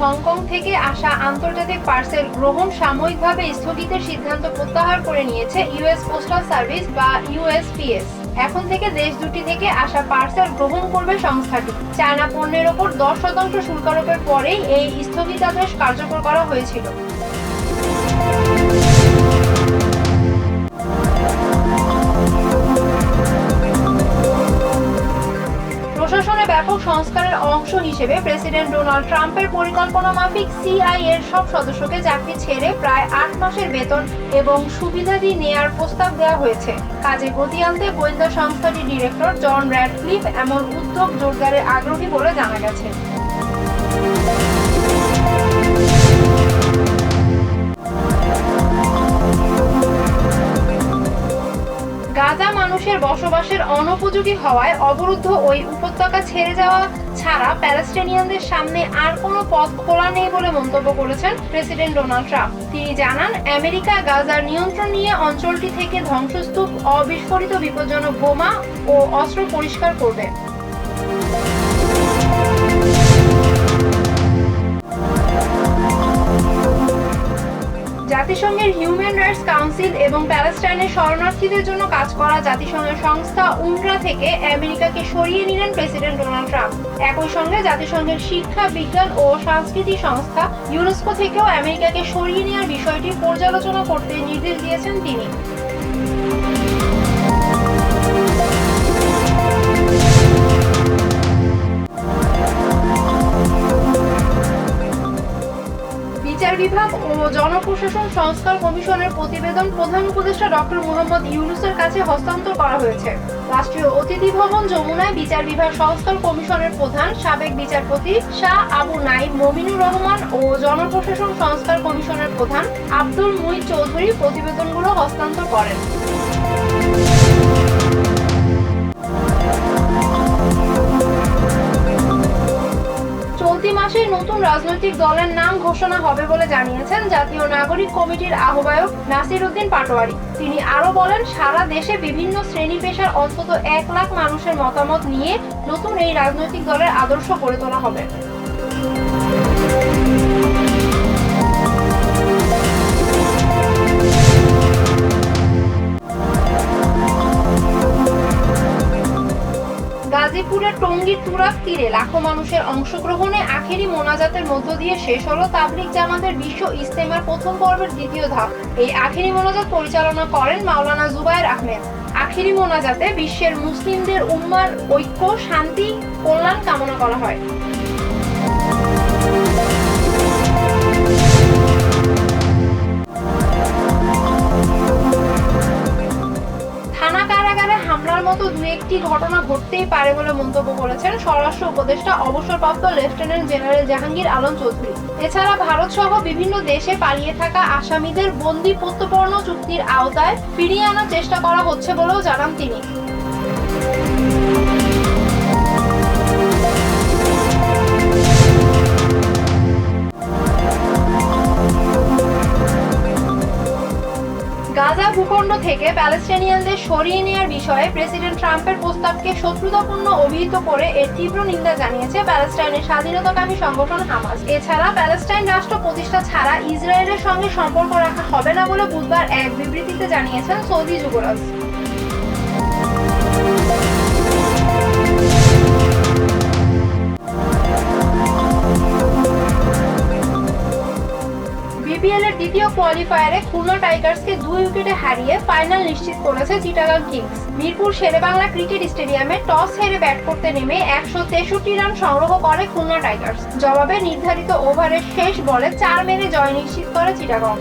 Hong Kong থেকে আসা আন্তর্জাতিক পার্সেল গ্রহণ সাময়িকভাবে স্থগিতের সিদ্ধান্ত প্রত্যাহার করে নিয়েছে ইউএস পোস্টাল সার্ভিস বা ইউএসপিএস। এখন থেকে দেশ দুটি থেকে আসা পার্সেল গ্রহণ করবে সংস্থাটি। চায়না পণ্যের ওপর দশ শতাংশ শুল্ক আরোপের পরেই এই স্থগিতাদেশ কার্যকর করা হয়েছিল। অংশ হিসেবে প্রেসিডেন্ট ডোনাল্ড ট্রাম্পের পরিকল্পনা মাফিক সিআই এর সব সদস্যকে চাকরি ছেড়ে প্রায় আট মাসের বেতন এবং সুবিধাদি নেয়ার প্রস্তাব দেওয়া হয়েছে। কাজে গতি আনতে গোয়েন্দা সংস্থাটির ডিরেক্টর জন র্যাডক্লিফ এমন উদ্যোগ জোরদারে আগ্রহী বলে জানা গেছে। গাজা মানুষের বসবাসের অনুপযোগী হওয়ায় অবরুদ্ধ ওই উপত্যকা ছেড়ে যাওয়া ছাড়া প্যালেস্টিনিয়ানদের সামনে আর কোনো পথ খোলা নেই বলে মন্তব্য করেছেন প্রেসিডেন্ট ডোনাল্ড ট্রাম্প। তিনি জানান, আমেরিকা গাজার নিয়ন্ত্রণ নিয়ে অঞ্চলটি থেকে ধ্বংসস্তূপ, অবিস্ফোরিত বিপজ্জনক বোমা ও অস্ত্র পরিষ্কার করবে। জাতিসংঘের হিউম্যান রাইটস কাউন্সিল এবং প্যালেস্টাইনের শরণার্থীদের জন্য কাজ করা জাতিসংঘের সংস্থা উন্ড্রা থেকে আমেরিকাকে সরিয়ে নিলেন প্রেসিডেন্ট ডোনাল্ড ট্রাম্প। একই সঙ্গে জাতিসংঘের শিক্ষা, বিজ্ঞান ও সংস্কৃতি সংস্থা ইউনেস্কো থেকেও আমেরিকাকে সরিয়ে নেওয়ার বিষয়টি পর্যালোচনা করতে নির্দেশ দিয়েছেন তিনি। বিচার বিভাগ ও জনপ্রশাসন সংস্কার কমিশনের প্রতিবেদন প্রধান উপদেষ্টা ডক্টর মোহাম্মদ ইউনুসের কাছে হস্তান্তর করা হয়েছে। রাষ্ট্রীয় অতিথি ভবন যমুনায় বিচার বিভাগ সংস্কার কমিশনের প্রধান সাবেক বিচারপতি শাহ আবু নাইম মমিনুর রহমান ও জনপ্রশাসন সংস্কার কমিশনের প্রধান আব্দুল মুই চৌধুরী প্রতিবেদনগুলো হস্তান্তর করেন। চলতি মাসে নতুন রাজনৈতিক দলের নাম ঘোষণা হবে বলে জানিয়েছেন জাতীয় নাগরিক কমিটির আহ্বায়ক নাসির উদ্দিন পাটোয়ারি। তিনি আরও বলেন, সারা দেশে বিভিন্ন শ্রেণি পেশার অন্তত এক লাখ মানুষের মতামত নিয়ে নতুন এই রাজনৈতিক দলের আদর্শ গড়ে তোলা হবে। টঙ্গীর তুরাক তীরে লাখো মানুষের অংশগ্রহণে আখেরি মোনাজাতের মধ্য দিয়ে শেষ হলো তাবলিক জামাতের বিশ্ব ইস্তেমার প্রথম পর্বের দ্বিতীয় ধাপ। এই আখেরি মোনাজাত পরিচালনা করেন মাওলানা জুবায়ের আহমেদ। আখেরি মোনাজাতে বিশ্বের মুসলিমদের উম্মার ঐক্য, শান্তি, কল্যাণ কামনা করা হয়। একটি ঘটনা ঘটতেই পারে বলে মন্তব্য করেছেন স্বরাষ্ট্র উপদেষ্টা, অবসরপ্রাপ্ত লেফটেন্যান্ট জেনারেল জাহাঙ্গীর আলম চৌধুরী। এছাড়া ভারত সহ বিভিন্ন দেশে পালিয়ে থাকা আসামিদের বন্দি প্রত্যপর্ণ চুক্তির আওতায় ফিরিয়ে আনার চেষ্টা করা হচ্ছে বলেও জানান তিনি। থেকে প্যালেস্টাইনিয়ানদের সরিয়ে নেওয়ার বিষয়ে প্রেসিডেন্ট ট্রাম্পের প্রস্তাবকে শত্রুতাপূর্ণ অভিহিত করে এর তীব্র নিন্দা জানিয়েছে প্যালেস্টাইনের স্বাধীনতাকামী সংগঠন হামাস। এছাড়া প্যালেস্টাইন রাষ্ট্র প্রতিষ্ঠা ছাড়া ইসরায়েলের সঙ্গে সম্পর্ক রাখা হবে না বলে বুধবার এক বিবৃতিতে জানিয়েছেন সৌদি যুবরাজ। দ্বিতীয় কোয়ালিফায়ারে খুলনা টাইগার্সকে দুই উইকেটে হারিয়ে ফাইনাল নিশ্চিত করেছে চিটাগাং কিংস। মিরপুর শেরেবাংলা ক্রিকেট স্টেডিয়ামে টস হেরে ব্যাট করতে নেমে একশো তেষট্টি রান সংগ্রহ করে খুলনা টাইগার্স। জবাবে নির্ধারিত ওভারের শেষ বলে চার মেরে জয় নিশ্চিত করে চিটাগং।